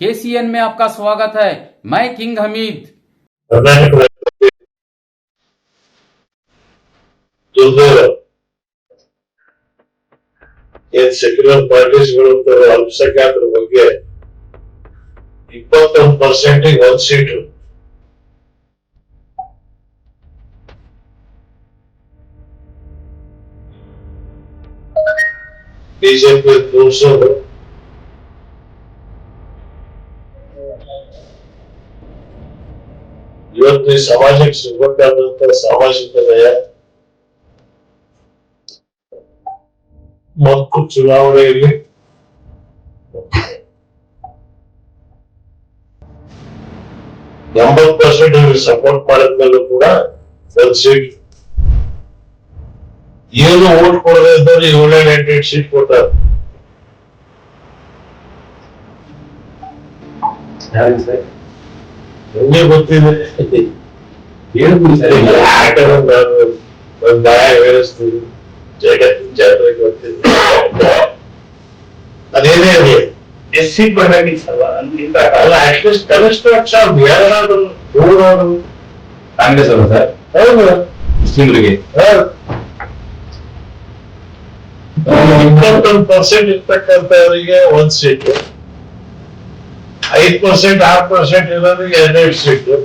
KCN में आपका स्वागत है मैं किंग हमीद ಕರ್ನಾಟಕ ದುರ್ಗ ಏನ್ ಸೆಕ್ಯುಲರ್ ಪಾರ್ಟೀಸ್ಗಳು ಅಂತಾರೆ ಅಲ್ಪಸಂಖ್ಯಾತರ ಬಗ್ಗೆ ಇಪ್ಪತ್ತೊಂದು ಪರ್ಸೆಂಟ್ ಒಂದ್ ಸೀಟು ಬಿಜೆಪಿ ತೋರಿಸೋದು ಈ ಸಮಾಜಕ್ಕೆ ಸಿಗಬೇಕಾದಂತ ಸಾಮಾಜಿಕ ನ್ಯಾಯ ಮತ್ತು ಚುನಾವಣೆಯಲ್ಲಿ. ಎಂಬತ್ತು ಪರ್ಸೆಂಟ್ ಇವ್ರಿಗೆ ಸಪೋರ್ಟ್ ಮಾಡಿದ್ಮೇಲೂ ಕೂಡ ಒಂದ್ ಸೀಟ್. ಏನು ಓಟ್ ಕೊಡದೆ ಇದ್ದವ್ರು ಏಳೇಳು ಎಂಟೆಂಟು ಸೀಟ್ ಕೊಟ್ಟಾರ ಯಾರಿಗೆ ಗೊತ್ತಿದೆ. ಒಂದ್ ನ್ಯಾಯ ವಿವರಿಸ್ತೀನಿ ಜಗತ್ತಿನ ಜಾತ್ರೆಗೆ ಗೊತ್ತಿದೆ ಅದೇನೇ ಅಲ್ಲಿಂದ ಅಲ್ಲ ಅಟ್ಲೀಸ್ಟ್ ಕನಿಷ್ಠ ಪಕ್ಷ ಯಾರಾದ್ರೂ ನೂರಾದ್ರು ಕಾಂಗ್ರೆಸ್ ಅಲ್ಲ ಸರ್? ಹೌದು. ಮುಸ್ಲಿಮರಿಗೆ. ಇಪ್ಪತ್ತೊಂದು ಪರ್ಸೆಂಟ್ ಇರ್ತಕ್ಕಂಥವರಿಗೆ ಒಂದ್ ಸೀಟು ಐದ್ ಪರ್ಸೆಂಟ್ ಆರು ಪರ್ಸೆಂಟ್ ಇರೋರಿಗೆ ಎರಡೆರಡು ಸೀಟು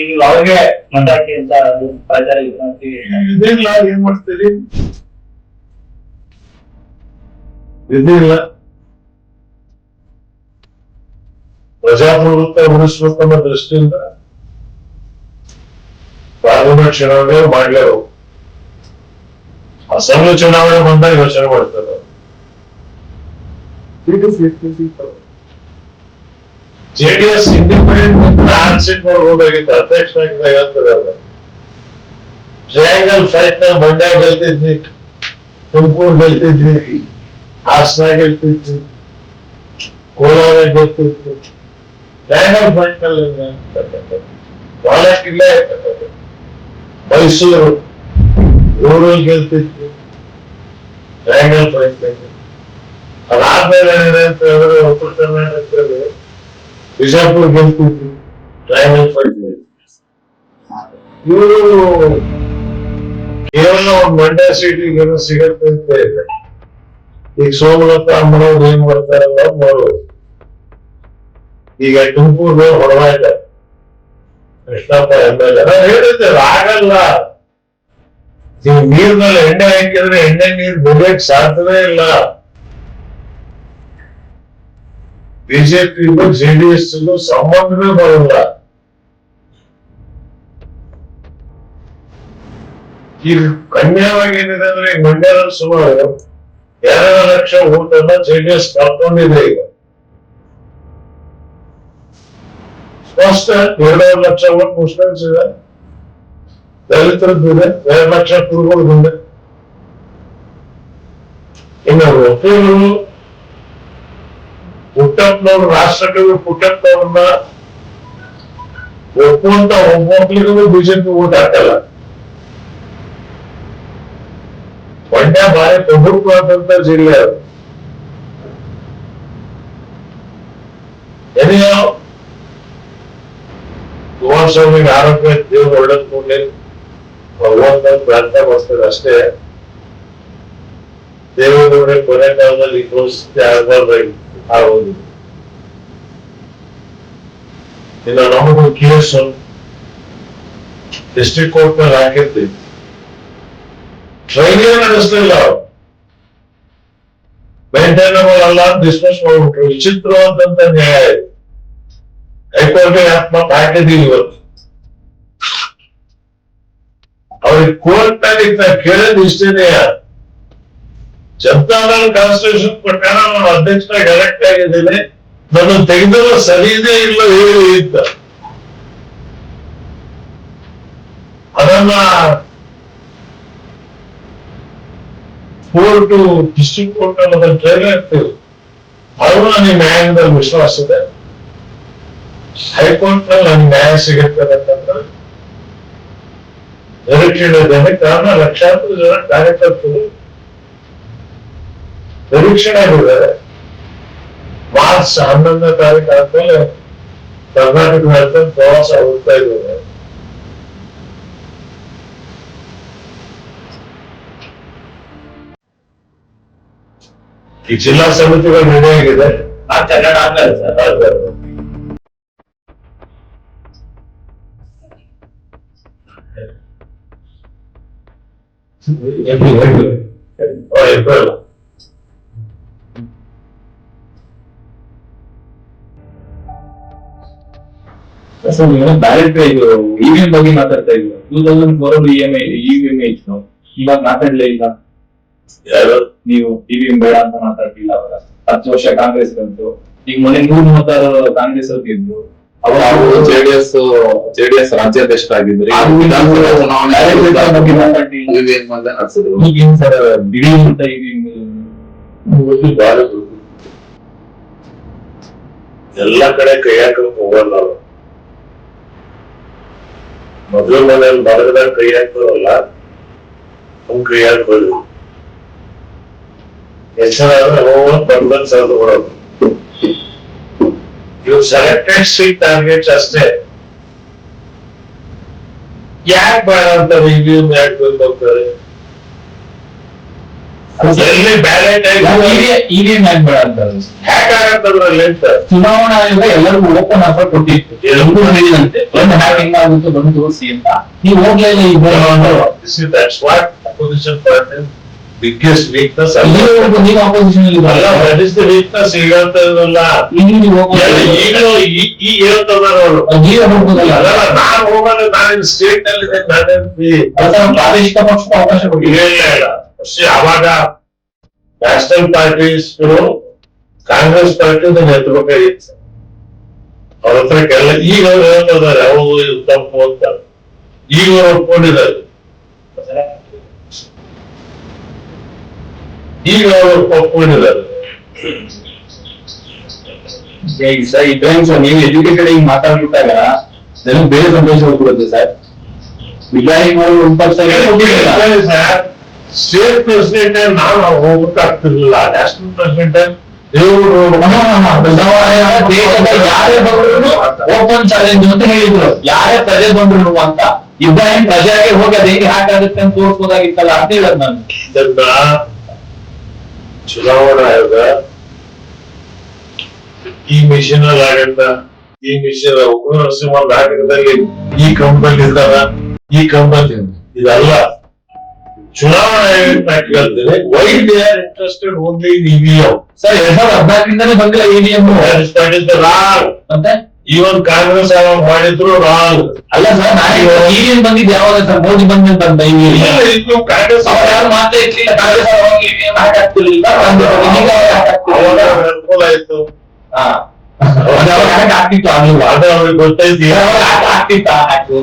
ನೀವು ಅವ್ರಿಗೆ ಮಂಡಾಕಿ ಅಂತ ಅದು ಪ್ರಚಾರ ಇದು ಇದಿಲ್ಲ ಏನ್ ಮಾಡ್ತೀರಿ ಇದಿಲ್ಲ ಪ್ರಜಾಪ್ರಭುತ್ವ ಉಳಿಸ್ಬೇಕು ಅನ್ನೋ ದೃಷ್ಟಿಯಿಂದ ಪಾರ್ಲಿಮೆಂಟ್ ಚುನಾವಣೆ ಮಾಡ್ಲೇವು ಅಸೆಂಬ್ಲಿ ಚುನಾವಣೆ ಬಂದಾಗ ಯೋಚನೆ ಮಾಡ್ತಾರೆ. ಜೆಡಿಎಸ್ ಇಂಡಿಪೆಂಡೆಂಟ್ ಆರ್ ಸೀಟ್ ಹೋಗ್ಬೇಕಾಗಿತ್ತು ಅಧ್ಯಕ್ಷ ಹೇಳ್ತಾರೆ ಟ್ರಯಾಂಗಲ್ ಫೈಟ್ ನ ಮಂಡ್ಯ ಗೆಲ್ತಿದ್ವಿ ತುಮಕೂರು ಗೆಲ್ತಿದ್ವಿ ಹಾಸನ ಗೆಲ್ತಿದ್ವಿ ಕೋಲಾರ ಗೆಲ್ತಿದ್ವಿ ಟ್ರಯಾಂಗಲ್ ಫೈಟ್ ನಲ್ಲಿ ಬಹಳಷ್ಟು ಇಲ್ಲೇ ಇರ್ತಕ್ಕಂಥದ್ದು. ಮೈಸೂರು ರೂರಲ್ ಗೆಲ್ತಿದ್ವಿ ಟ್ರಯಾಂಗಲ್ ಫೈಟ್ ನಲ್ಲಿ ಅದಾದ್ಮೇಲೆ ಏನಿದೆ ಅಂತ ಹೇಳಿದ್ರೆ ಉತ್ತರ ಕರ್ನಾಟಕದಲ್ಲಿ ಬಿಜಾಪುರ ಗೆಲ್ತಿದ್ವಿ ನಲ್ಲಿ ಇವರು ಕೇವಲ ಒಂದು ಮಂಡ್ಯ ಸೀಟಿಗೆ ಸಿಗತ್ತೆ ಅಂತ ಇದೆ. ಈಗ ಸೋಮಲತಾ ಅಮ್ಮನವ್ರು ಏನ್ ಮಾಡ್ತಾರಲ್ಲ ಮಾಡೋದು ಈಗ ತುಮಕೂರು ಹೊರವಾಯ್ತ ಕೃಷ್ಣಪ್ಪ ಎಂ ಎಲ್ ಎ ಹೇಳಿದ್ದೆ ಆಗಲ್ಲ ನೀವು ನೀರ್ನಲ್ಲಿ ಎಣ್ಣೆ ಹಾಕಿದ್ರೆ ಎಣ್ಣೆ ನೀರು ಬೆಳೆಯಕ್ ಸಾಧ್ಯವೇ ಇಲ್ಲ. ಬಿಜೆಪಿ ಜೆಡಿಎಸ್ ಸಂಬಂಧವೇ ಬರಲ್ಲ. ಈಗ ಕನ್ಯಾವಾಗಿ ಏನಿದೆ ಅಂದ್ರೆ ಈ ಮಂಡ್ಯದಲ್ಲಿ ಸುಮಾರು ಎರಡು ಲಕ್ಷ ಓಟನ್ನ ಜೆಡಿಎಸ್ ಕಳ್ಕೊಂಡಿದೆ ಈಗ. ಸ್ಪಷ್ಟ ಎರಡೂವರೆ ಲಕ್ಷ ಓಟ್ ಮುಸ್ಲಿಮ್ಸ್ ಇದೆ. ದಲಿತರದ್ದು ಇದೆ. ಎರಡು ಲಕ್ಷ ಕುರುಗಳದ್ದು ಇನ್ನು ವಕೀಲರು ಪುಟ್ಟಪ್ಪನವರು, ರಾಷ್ಟ್ರಕವಿ ಪುಟ್ಟಪ್ಪನವ್ರನ್ನ ಒಪ್ಪುವಂತ ಒಬ್ಬೊಬ್ರಿಗೂ ಬಿಜೆಪಿ ಓಟ್ ಹಾಕಲ್ಲ. ಮಂಡ್ಯ ಬಾರಿ ಪ್ರಮುಖವಾದಂತ ಜಿಲ್ಲೆ. ಅದು ಏನೆಯೋ ಕುಮಾರಸ್ವಾಮಿಗೆ ಆರೋಗ್ಯ ದೇವ್ರು ಒಳ್ಳೇದ್ ಕೂಡಲಿ ಭಗವಂತ ಪ್ರಾರ್ಥನೆ ಮಾಡ್ತಾರೆ ಅಷ್ಟೇ. ದೇವೇಗೌಡ ಕೊನೆ ಕಾಲದಲ್ಲಿ ಪರಿಸ್ಥಿತಿ ಆಗಬಾರ್ದಾಗಿತ್ತು ಆಗೋದು. ಇನ್ನು ನಮಗೂ ಕೇಸ್ ಡಿಸ್ಟ್ರಿಕ್ಟ್ ಕೋರ್ಟ್ ಮೇಲೆ ಹಾಕಿರ್ತೀವಿ. ಟ್ರೈನೇ ನಡೆಸಲಿಲ್ಲ ಮೇಂಟೈನಬಲ್ ಅಲ್ಲ ಡಿಸ್ಕಸ್ ಮಾಡ್ಬಿಟ್ರು ವಿಚಿತ್ರವಾದಂತ ನ್ಯಾಯ ಇದೆ ಹೈಕೋರ್ಟ್ಗೆ ಆತ್ಮ ಹಾಕಿದೀವಿ ಇವತ್ತು ಅವ್ರಿಗೆ ಕೋರ್ಟ್ನಲ್ಲಿ ಕೇಳೋದು ಇಷ್ಟೇನೆ ಜನತಾದಳ ಕಾನ್ಸ್ಟಿಟ್ಯೂಷನ್ ಪ್ರಕಾರ ನಾನು ಅಧ್ಯಕ್ಷರಾಗಿ ಎಲೆಕ್ಟ್ ಆಗಿದ್ದೇನೆ ನನ್ನ ತೆಗೆದರೂ ಸರಿ ಇದೆ ಇಲ್ಲ ಹೇಳಿ ಅಂತ ಅದನ್ನ ಕೋರ್ಟ್ ಡಿಸ್ಟ್ರಿಕ್ಟ್ ಕೋರ್ಟ್ ಅನ್ನೋದನ್ನ ಟ್ರೈಲ್ ಆಗ್ತೀವಿ ಅವರು ನನಗೆ ನ್ಯಾಯದಲ್ಲಿ ವಿಶ್ವಾಸ ಇದೆ ಹೈಕೋರ್ಟ್ನಲ್ಲಿ ನನಗೆ ನ್ಯಾಯ ಸಿಗುತ್ತೆ ಅಂತಂದ್ರೆ ನಿರೀಕ್ಷಣೆ ಕಾರಣ ಲಕ್ಷಾಂತರ ಜನ ಕಾರ್ಯಕರ್ತರು ನಿರೀಕ್ಷಣೆಯಾಗಿದ್ದಾರೆ ಮಾರ್ಚ್ ಹನ್ನೊಂದನೇ ತಾರೀಕು ಆದ್ಮೇಲೆ ಕರ್ನಾಟಕ ಪ್ರವಾಸ ಹೋಗ್ತಾ ಇದ್ದಾರೆ ಈ ಜಿಲ್ಲಾ ಸಮಿತಿಗಳ ನಿರ್ಣಯ ಆಗಿದೆ. ಆ ಕನ್ನಡ ಆಗಲ್ಲ ಸರ್ ಏಪ್ರಿಲ್. ಸರ್ ನೀವು ಡೈರೆಕ್ಟ್ ಇದು ಇವಿಎಂ ಬಗ್ಗೆ ಮಾತಾಡ್ತಾ ಇದ್ರು. ಟೂ ತೌಸಂಡ್ ಫೋರ್ ಇವಿಎಂ ಇತ್ತು. ಇವಾಗ ಮಾತಾಡ್ಲೇ ಇಲ್ಲ. ಯಾರು? ನೀವು ಇವಿಎಂ ಬೇಡ ಅಂತ ಮಾತಾಡ್ಲಿಲ್ಲ ಅವರ. ಹತ್ತು ವರ್ಷ ಕಾಂಗ್ರೆಸ್ ಬಂತು. ಈಗ ಮೊನ್ನೆ ನೂರ ಮೂವತ್ತಾರು ಕಾಂಗ್ರೆಸ್ ಅವ್ರು ಗೆದ್ದು ಅವಾಗ ಅವರು ಜೆಡಿಎಸ್ ಜೆಡಿಎಸ್ ರಾಜ್ಯಾಧ್ಯಕ್ಷರಾಗಿದ್ರು ಆಗಿದ್ರಿ ಈಗೇನ್ ಸರ್ ಅಂತ ಎಲ್ಲ ಕಡೆ ಕೈ ಹಾಕಕ್ ಹೋಗಲ್ಲ ಅವ್ರು. ಮೊದಲು ಮನೆಯಲ್ಲಿ ಮರಗದಾಗ ಕೈ ಹಾಕೋರಲ್ಲ ಅವ್ನು ಕೈ ಹಾಕೋದು ಹೆಸರಾದ್ರೆ ಹೋಗೋದು ಬಂದ್ ಸೆಲೆಕ್ಟೆಡ್ ಸೀಟ್ ಟಾರ್ಗೆಟ್ಸ್ ಅಷ್ಟೇ. ಯಾಕೆ ಬೇಡ ಅಂತ ರಿವ್ಯೂ ಬಂದು ಹೋಗ್ತಾರೆ? ಎಲ್ಲಿ ಬ್ಯಾಲೆಟ್ ಇವಿಎಂ ಬೇಡ ಅಂತಾರೆ ಹ್ಯಾಕ್ ಆಗತ್ತದ್ರಲ್ಲಿ ಅಂತ ಚುನಾವಣಾ ಆಯೋಗ ಎಲ್ಲರಿಗೂ ಓಪನ್ ಆಫರ್ ಕೊಟ್ಟಿತ್ತು. ಎಲ್ಲರಿಗೂ ಹೇಳಿದಂತೆ. ಒಂದು ಹ್ಯಾಕಿಂಗ್ ಆಗುತ್ತೆ ಬಂದು ತೋರಿಸಿ ಅಂತ. ನೀವು ಹೋಗ್ಲೇ ಇಲ್ಲ ಈಗ This is that's what weakness. ಇಲ್ಲಿವರೆಗೂ ನೀವು ಅಪೋಸಿಷನ್ ಅಲ್ಲಿ ಅಲ್ಲ, that is ಈಗ ಎಲ್ಲ ಈಗಲೂ ಈ- ಹೇಳ್ತದಾರ ಅವರು. ಅಲ್ಲ, ನಾನ್ ಹೋಗೋದು ನಾನೇನ್ ಸ್ಟೇಟ್ ಇದ್ದೆ, ನಾನೇನ್ ಪ್ರಾದೇಶಿಕ ಪಕ್ಷದ ಅವಕಾಶ ಇಲ್ಲ ಇಲ್ಲ ಇಲ್ಲ. ಅವಾಗ ನ್ಯಾಷನಲ್ ಪಾರ್ಟೀಸ್ ಕಾಂಗ್ರೆಸ್ ಪಾರ್ಟಿ ಎತ್ತಬೇಕಾಗಿತ್ತು ಅವ್ರ ಹತ್ರ ಕೆಲ ಈಗ ಅವ್ರು ಹೇಳ್ತಿದ್ದಾರೆ ಅವು ತಪ್ಪು ಅಂತ. ಈಗ ಅವ್ರು ಒಪ್ಕೊಂಡಿದ್ದಾರೆ. ಈಗ ಅವರು ಒಪ್ಕೊಂಡಿದ್ದಾರೆ ಈಗ ಸರ್ ಇಬ್ರಾಹಿಂ ಸರ್ ನೀವು ಎಜುಕೇಟೆಡ್ ಹಿಂಗ್ ಮಾತಾಡ್ಬಿಟ್ಟಾಗ ನನಗೆ ಬೇರೆ ಸಂದೇಶ ಹೋಗ್ಬಿಡುತ್ತೆ ಸರ್. ಒಂದು ಸ್ಟೇಟ್ ಪ್ರೆಸಿಡೆಂಟ್ ನಾನು ಹೋಗ್ಬೇಕಾಗ್ತಿರ್ಲಿಲ್ಲ. ನ್ಯಾಷನಲ್ ಪ್ರೆಸಿಡೆಂಟ್ ದೇವರು ದೇಶದ ಯಾರೇ ಬಂದ್ರು ಓಪನ್ ಚಾಲೆಂಜ್ ಅಂತ ಹೇಳಿದ್ರು. ಯಾರೇ ಪ್ರಜೆ ಬಂದ್ರು ಅಂತ ಇಬ್ರಾಹಿಂ ಪ್ರಜೆಗೆ ಹೋಗಿ ಅದ್ ಹೇಗೆ ಹಾಕಾಗುತ್ತೆ ಅಂತ ತೋರ್ಸ್ಬೋದಾಗಿತ್ತಲ್ಲ ಅಂತ ಹೇಳದ್ ನಾನು. ಚುನಾವಣಾ ಆಯೋಗ ಈ ಮಿಷನ್ ಆಡಳಿತ ಈ ಮಿಷನ್ ಉಗ್ರ ನರಸಿಂಹ ನಾಟಕದಲ್ಲಿ ಈ ಕಂಪನಿ ಇದ್ದಾರ. ಈ ಕಂಪನಿ ಇದಲ್ಲ. ಚುನಾವಣಾ ಆಯೋಗ ಕೇಳ್ತೇನೆ. Why they are interested only in EVM sir ಎರಡ್ ಸಾವಿರದ ಹದಿನಾಲ್ಕರಿಂದನೇ ಬಂದಿಲ್ಲ ಇವಿಎಂ ಇಸ್ ದ ರಾಂಗ್ ಮತ್ತೆ? ಈವನ್ ಕಾಂಗ್ರೆಸ್ ಅವಾಗ ಮಾಡಿದ್ರು ರಾಂಗ್ ಅಲ್ಲ ಸರ್ ನಾನು ಇವಿಎಂ ಬಂದಿದ್ದು ಯಾವಾಗ ಸರ್ ಮೋದಿ ಬಂದ ಬಂದ ಇವಿಎಂ ಇದು ಕಾಂಗ್ರೆಸ್ ಅವ್ರು ಯಾರು ಮಾತೇ ಇರ್ಲಿಲ್ಲ ಕಾಂಗ್ರೆಸ್ ಅವಾಗ ಇವಿಎಂ ಹಾಕಾಗ್ತಿರ್ಲಿಲ್ಲ ಈಗ ಅವಾಗ ಅನುಕೂಲ ಆಯ್ತು. ಹಾ. ಅದು ಅವಾಗ ಹಾಗೆ ಆಗ್ತಿತ್ತು? ಆಗ್ಲಿಲ್ಲ ಅದು ಅವ್ರಿಗೆ ಗೊತ್ತೈತಿ ಅವಾಗ ಹಾಗೆ ಆಗ್ತಿತ್ತಾ? ಆಯ್ತು.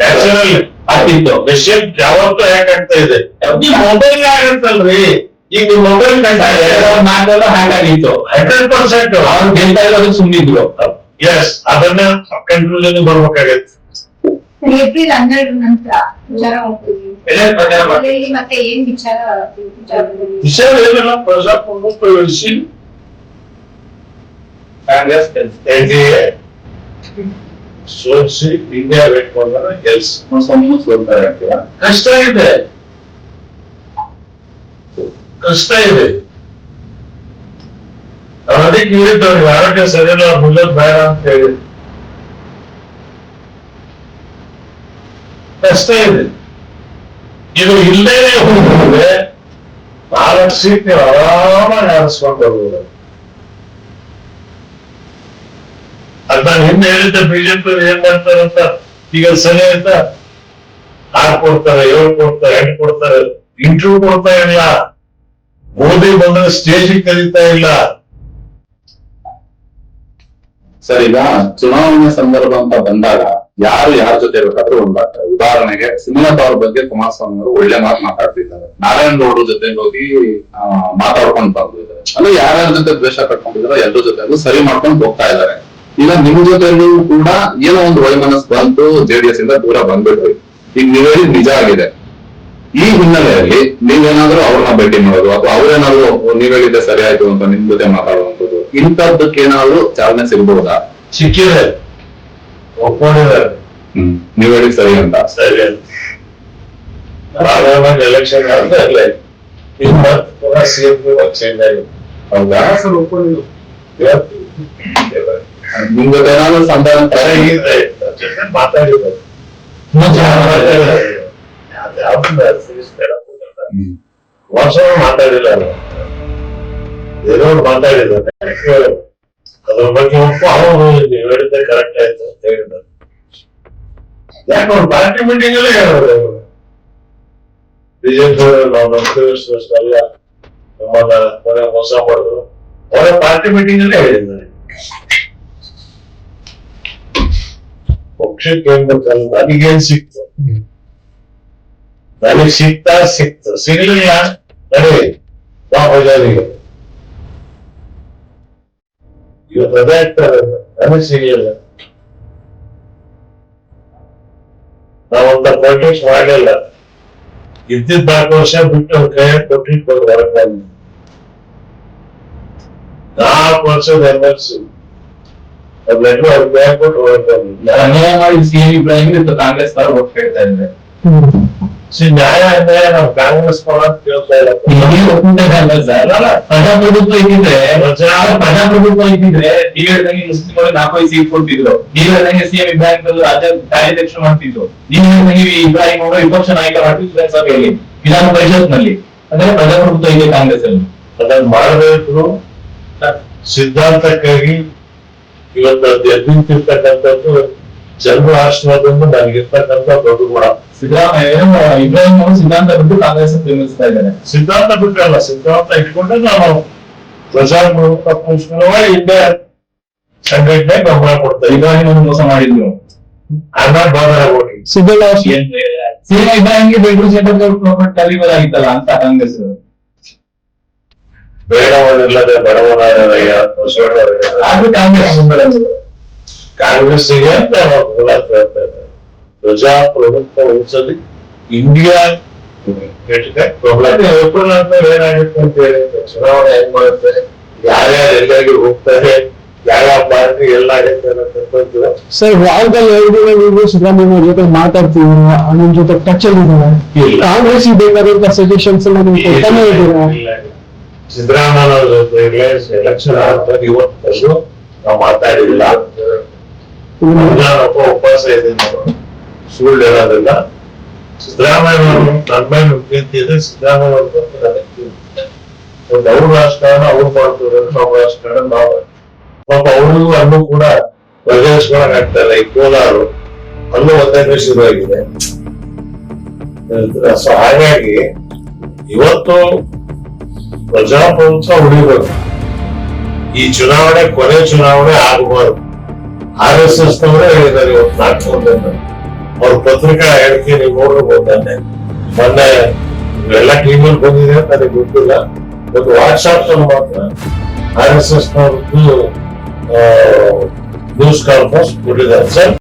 ನ್ಯಾಚುರಲ್ ಆಗ್ತಿತ್ತು? ಮೆಷಿನ್ ಯಾವತ್ತೂ ಯಾಕೆ ಆಗ್ತಾ ಇದೆ. ಈ ಮೊಬೈಲ್ ಆಗತ್ತಲ್ರಿ ಈಗ ನಿಮ್ ಮೊಬೈಲ್ ಎರಡ್ ಸಾವಿರದ ನಾಲ್ಕರಲ್ಲೂ ಹಾಗಾಗಿತ್ತು ಹಂಡ್ರೆಡ್ ಪರ್ಸೆಂಟ್ ಅವ್ರು ಗೆಲ್ತಾ ಇರೋದಕ್ಕೆ ಸುಮ್ಮನಿದ್ರು ಎಸ್ ಅದನ್ನ ಕಂಟ್ರೋಲ್ ಬರ್ಬೇಕಾಗತ್ತೆ. ಏಪ್ರಿಲ್ ಹನ್ನೆರಡು ನಂತರ ವಿಚಾರ ಮತ್ತೆ ಏನ್ ವಿಚಾರ ವಿಷಯ ಏನಿಲ್ಲ ಕಾಂಗ್ರೆಸ್ ಸೋಲಿಸಿ ಇಂಡಿಯಾ ವೇಟ್ ಮಾಡಿದ್ರೆ ಗೆಲ್ಸ್ ಕಷ್ಟ ಇದೆ. ಕಷ್ಟ ಇದೆ. ಅದಕ್ಕೆ ಹೇಳಿದ್ದು ಅವ್ರಿಗೆ ಆರೋಗ್ಯ ಸರಿಯಿಲ್ಲ ಮುಗಿಯೋದು ಬೇಡ ಅಂತ ಹೇಳಿ ಕಷ್ಟ ಇದೆ ಇದು ಇಲ್ಲೇ ಹೋಗಿದ್ರೆ ನಾಲ್ಕು ಸೀಟ್ ನೀವು ಆರಾಮಾಗಿ ಆರಿಸ್ಕೊಂಡು ಬರ್ಬೋದು ಅದ್ ನಾನು ಹಿಂದೆ ಹೇಳಿದ್ದೆ ಬಿಜೆಪಿ ಏನ್ ಮಾಡ್ತಾರೆ ಅಂತ ಈಗ ಸರಿ ಅಂತ ಆರ್ ಕೊಡ್ತಾರೆ ಏಳು ಕೊಡ್ತಾರೆ ಎಂಟು ಕೊಡ್ತಾರೆ ಇಂಟರ್ವ್ಯೂ ಕೊಡ್ತಾ ಇಲ್ಲ ಮೋದಿ ಬಂದ್ರೆ ಸ್ಟೇಜಿಗೆ ಕರೀತಾ ಇಲ್ಲ ಸರ್, ಈಗ ಚುನಾವಣೆ ಸಂದರ್ಭ ಅಂತ ಬಂದಾಗ ಯಾರು ಯಾರ ಜೊತೆ ಬೇಕಾದ್ರೂ ಒಂದಾಗ್ತಾರೆ ಉದಾಹರಣೆಗೆ ಸುಮಲತಾ ಅವ್ರ ಬಗ್ಗೆ ಕುಮಾರಸ್ವಾಮಿ ಅವರು ಒಳ್ಳೆ ಮಾತು ಮಾತಾಡ್ತಿದ್ದಾರೆ. ನಾರಾಯಣ ಗೌಡ್ರ ಜೊತೆ ಹೋಗಿ ಮಾತಾಡ್ಕೊಂಡು ಬಂದಿದ್ದಾರೆ. ಅಂದ್ರೆ ಯಾರ್ಯಾರ ಜೊತೆ ದ್ವೇಷ ಕಟ್ಕೊಂಡಿದಾರೋ ಎಲ್ಲರ ಜೊತೆ ಸರಿ ಮಾಡ್ಕೊಂಡು ಹೋಗ್ತಾ ಇದ್ದಾರೆ. ಈಗ ನಿಮ್ ಜೊತೆನೂ ಕೂಡ ಏನೋ ಒಂದು ವೈಮನಸ್ ಬಂತು ಜೆಡಿಎಸ್ ಇಂದ ದೂರ ಬಂದ್ಬಿಟ್ರಿ. ಈಗ ನೀವು ನಿಜ ಆಗಿದೆ. ಈ ಹಿನ್ನೆಲೆಯಲ್ಲಿ ನೀವೇನಾದ್ರೂ ಅವ್ರನ್ನ ಭೇಟಿ ಮಾಡೋದು, ಅಥವಾ ಅವ್ರೇನಾದ್ರು, ನೀವ್ ಹೇಳಿದ್ದೆ ಸರಿ ಆಯ್ತು ಅಂತ ನಿಮ್ ಜೊತೆ ಮಾತಾಡುವಂಥದ್ದು ಇಂಥದ್ದಕ್ಕೆ ಏನಾದ್ರು ಚಾಲನೆ ಸಿಗ್ಬಹುದಾ ಸಿಕ್ಕಿದೆ ಒಪ್ಕೊಂಡಿದ್ದಾರೆ ಹ್ಮ್ ನೀವ್ ಹೇಳಿದ್ ಸರಿ ಅಂತ ಸರಿ ಪಾರ್ಲಿಮೆಂಟ್ ಎಲೆಕ್ಷನ್ ಆದ್ಮೇಲೆ ಈಗ ಮತ್ತೆ ಪುನಃ ಸಿಎಂ ಚೇಂಜ್ ಆಗಿದೆ ಹೌದಾ ಸರ್ ಒಪ್ಕೊಂಡಿದ್ದು ಇವತ್ತು ನಿಮ್ ಜೊತೆ ಏನಾದ್ರು ಸಂಧಾನ ತರ ಇದೆ ಜೊತೆ ಮಾತಾಡಿದ್ದಾರೆ ಯಾವ್ದು ಸೀರಿಯಸ್ ಬೇಡ ಹ್ಮ್. ವರ್ಷ ಮಾತಾಡಿಲ್ಲ ಒಂದ್ ಮಾತಾಡಿದ್ದಾರೆ ಅದ್ರ ಬಗ್ಗೆ ಒಪ್ಪ. ಅವರು ನೀವು ಹೇಳಿದ್ದೆ ಕರೆಕ್ಟ್ ಆಯ್ತು ಅಂತ ಹೇಳಿದ್ದಾರೆ ಯಾಕೆ ಅವ್ರು ಪಾರ್ಟಿ ಮೀಟಿಂಗ್ ಅಲ್ಲೇ ಹೇಳಿದ್ರು ಬಿಜೆಪಿ ನಾವು ನಂಬಿಕೆಲ್ಲ ನಮ್ಮನ್ನ ಕೊನೆ ಮೋಸ ಮಾಡಿದ್ರು. ಅವರ ಪಾರ್ಟಿ ಮೀಟಿಂಗ್ ಅಲ್ಲೇ ಹೇಳಿದ್ದಾರೆ. ಪಕ್ಷಕ್ಕೆ ಏನ್ ಗೊತ್ತಲ್ಲ. ನನಗೇನ್ ಸಿಕ್ತು? ನನಗ್ ಸಿಗ್ತಾ ಸಿಕ್ತು. ಸಿಗ್ಲಿಲ್ಲ. ನಡಿ. ಬಾ ಇವತ್ತು ಅದೇ ಆಗ್ತಾರೆ ನನಗೆ ಸಿಗ್ಲಿಲ್ಲ ನಾವೊಂದ ಪೊಲಿಟಿಕ್ಸ್ ಮಾಡಲಿಲ್ಲ. ಇದ್ದಿದ್ದ ನಾಲ್ಕು ವರ್ಷ ಬಿಟ್ಟು ಅವ್ರ ಕೈ ಕೊಟ್ಟಿಟ್ಟು ಬಂದು ಹೊರಗೆ ನಾಲ್ಕು ವರ್ಷದ ಎಂ ಎಲ್ ಸಿ ಅವ್ರ ಕೈ ಕೊಟ್ಟು ಹೊರಗೆ ಅನ್ಯಾಯ ಮಾಡಿ ಸಿಎಂ ಇಬ್ರಾಹಿಂ ಇತ್ತು ಕಾಂಗ್ರೆಸ್ ಪರ ಓಟ್ ಕೇಳ್ತಾ ಇದ್ದಾರೆ ನಾವು ಕಾಂಗ್ರೆಸ್ ಪರ ಅಂತ ಕೇಳ್ತಾ ಇಲ್ಲ ಇಲ್ಲಿ ಒಪ್ಪುಂಟಾಗಲ್ಲ ಸರ್ ಪ್ರಜಾಪ್ರಭುತ್ವ ಇದ್ದಿದ್ರೆ ಪ್ರಜಾ- ಪ್ರಜಾಪ್ರಭುತ್ವ ಇದ್ದಿದ್ರೆ ನೀವ್ ಹೇಳ್ದಂಗೆ ನಾಲ್ಕೈದು ಸೀಟ್ ಕೊಡ್ತಿದ್ರು ನೀವ್ ಸಿಎಂ ಇಬ್ರಾಹಿಂ ಬಂದು ರಾಜ್ಯ ಕಾರ್ಯಾಧ್ಯಕ್ಷ ಮಾಡ್ತಿದ್ರು ನೀವ್ ಇಬ್ರಾಹಿಂ ಅವರು ವಿಪಕ್ಷ ನಾಯಕ ಮಾಡ್ತಿದ್ರು ವಿಧಾನಸಭೆಯಲ್ಲಿ ವಿಧಾನ ಪರಿಷತ್ನಲ್ಲಿ ಅಂದ್ರೆ ಪ್ರಜಾಪ್ರಭುತ್ವ ಇದೆ ಕಾಂಗ್ರೆಸ್ ಅಲ್ಲಿ ಅದನ್ನ ಮಾಡಬೇಕು ಸಿದ್ಧಾಂತಕ್ಕಾಗಿ ಇವತ್ತು ಅದು ಎದ್ದಿಂತಿರ್ತಕ್ಕಂಥದ್ದು ಜನರ ನನಗೆ ಇರ್ತಕ್ಕಂತ ದೊಡ್ಡ ಗುಣ. ಸಿದ್ದರಾಮಯ್ಯ ಇಬ್ರಾಹಿಂ ಅವರು ಸಿದ್ಧಾಂತ ಬಿಟ್ಟು ಕಾಂಗ್ರೆಸ್ ಬೆಂಬಲಿಸ್ತಾ ಇದ್ದಾರೆ. ಸಿದ್ಧಾಂತ ಬಿಟ್ಟಲ್ಲ ಸಿದ್ಧಾಂತ ಇಟ್ಕೊಂಡೆ ನಾವು ಪ್ರಜಾಪ್ರಭುತ್ವ ಪುಷ್ಪವಾಗಿ ಇಂಡಿಯಾ ಸಂಘಟನೆ ಬೆಂಬಲ ಕೊಡ್ತಾ ಇಬ್ರಾಹಿಂ ಅವರು ಮೋಸ ಮಾಡಿದ್ರು. ಅನ್ನ ಬಾದರ ಓಟಿ ಸಿಎಂ ಇಬ್ರಾಹಿಂಗೆ ಬೆಂಗಳೂರು ಆಗಿತ್ತಲ್ಲ ಅಂತ ಕಾಂಗ್ರೆಸ್ ಬೇಡವನಿಲ್ಲದೆ ಆದ್ರೂ ಕಾಂಗ್ರೆಸ್. ಮುಂದೆ ಕಾಂಗ್ರೆಸ್ಸಿಗೆ ಅಂತ ನಾವು ಹೋರಾಟ ಮಾಡ್ತಾ ಇದ್ದೇವೆ. ಪ್ರಜಾಪ್ರಭುತ್ವ ಉಳಿಸಲಿ ಇಂಡಿಯಾ ಪ್ರಾಬ್ಲಮ್ ಏಪ್ರಿಲ್ ಆದ್ಮೇಲೆ ಏನಾಗುತ್ತೆ ಅಂತ ಹೇಳಿ ಚುನಾವಣೆ ಹೆಂಗ್ ಮಾಡುತ್ತೆ ಯಾರ್ಯಾರು ಎಲ್ಲಾಗಿ ಹೋಗ್ತಾರೆ ಯಾವ ಪಾರ್ಟಿ ಎಲ್ಲ ಆಗುತ್ತೆ ಅನ್ನೋದು ಸರ್ ವಾರದಲ್ಲಿ ಎರಡು ದಿನ ನೀವು ಸಿದ್ದರಾಮಯ್ಯ ಅವ್ರ ಜೊತೆ ಮಾತಾಡ್ತೀವಿ ನಿಮ್ ಜೊತೆ ಟಚ್ ಅಲ್ಲಿ ಇದ್ದಾರೆ ಇಲ್ಲ. ಕಾಂಗ್ರೆಸ್ ಬೇಕಾದಂತ ಸಜೆಷನ್ಸ್ ಎಲ್ಲ ನೀವು ಕೊಡ್ತಾನೆ ಇದ್ದೀರಾ ಸಿದ್ದರಾಮಯ್ಯ ಎಲೆಕ್ಷನ್ ಆದ್ಮೇಲೆ ಇವತ್ತು ನಾವು ಮಾತಾಡಿಲ್ಲ ನಾನೊಬ್ಬ ಉಪವಾಸ ಇದೆ. ಸುಳ್ಳು ಹೇಳೋದಿಲ್ಲ. ಸಿದ್ದರಾಮಯ್ಯ ನನ್ನ ಮೇಲೆ ಪ್ರೀತಿ ಇದೆ ಸಿದ್ದರಾಮಯ್ಯ. ಒಂದು ಅವ್ರ ರಾಜಕಾರಣ, ಅವ್ರು ಮಾಡ್ತಾರೆ. ನಾವು ರಾಜಕಾರಣ, ನಾವು ಪಾಪ ಅವ್ರಿಗೂ ಅಲ್ಲೂ ಕೂಡ ಬಗೆಹರಿಸ್ಕೊಳಕ್ ಇಲ್ಲ. ಈ ಕೋಲಾರು ಅಲ್ಲೂ ಒಂದೇ ಶುರುವಾಗಿದೆ ಸೊ ಹಾಗಾಗಿ ಇವತ್ತು ಪ್ರಜಾಪ್ರಭುತ್ವ ಉಳಿಬೇಕು. ಈ ಚುನಾವಣೆ ಕೊನೆ ಚುನಾವಣೆ ಆಗಬಾರದು. ಆರ್ ಎಸ್ ಎಸ್ ನವರೇ ಹೇಳಿದ್ದಾರೆ ಇವತ್ತು ಮಂದಿ ಅವ್ರ ಪತ್ರಿಕಾ ಹೇಳಿಕೆ ನೀವು ನೋಡಿರ್ಬೋದು ಮೊನ್ನೆ ಮೊನ್ನೆ ಎಲ್ಲ ಟೀಮಲ್ಲಿ ಬಂದಿದೆ ಅಂತ ನನಗೆ ಗೊತ್ತಿಲ್ಲ. ಒಂದು ವಾಟ್ಸ್ಆಪ್ನಲ್ಲಿ ಮಾತ್ರ ಆರ್ ಎಸ್ ಎಸ್ ನವರದ್ದು ನ್ಯೂಸ್ ಕಾನ್ಫರೆನ್ಸ್ ಕೊಟ್ಟಿದ್ದಾರೆ. ಸರ್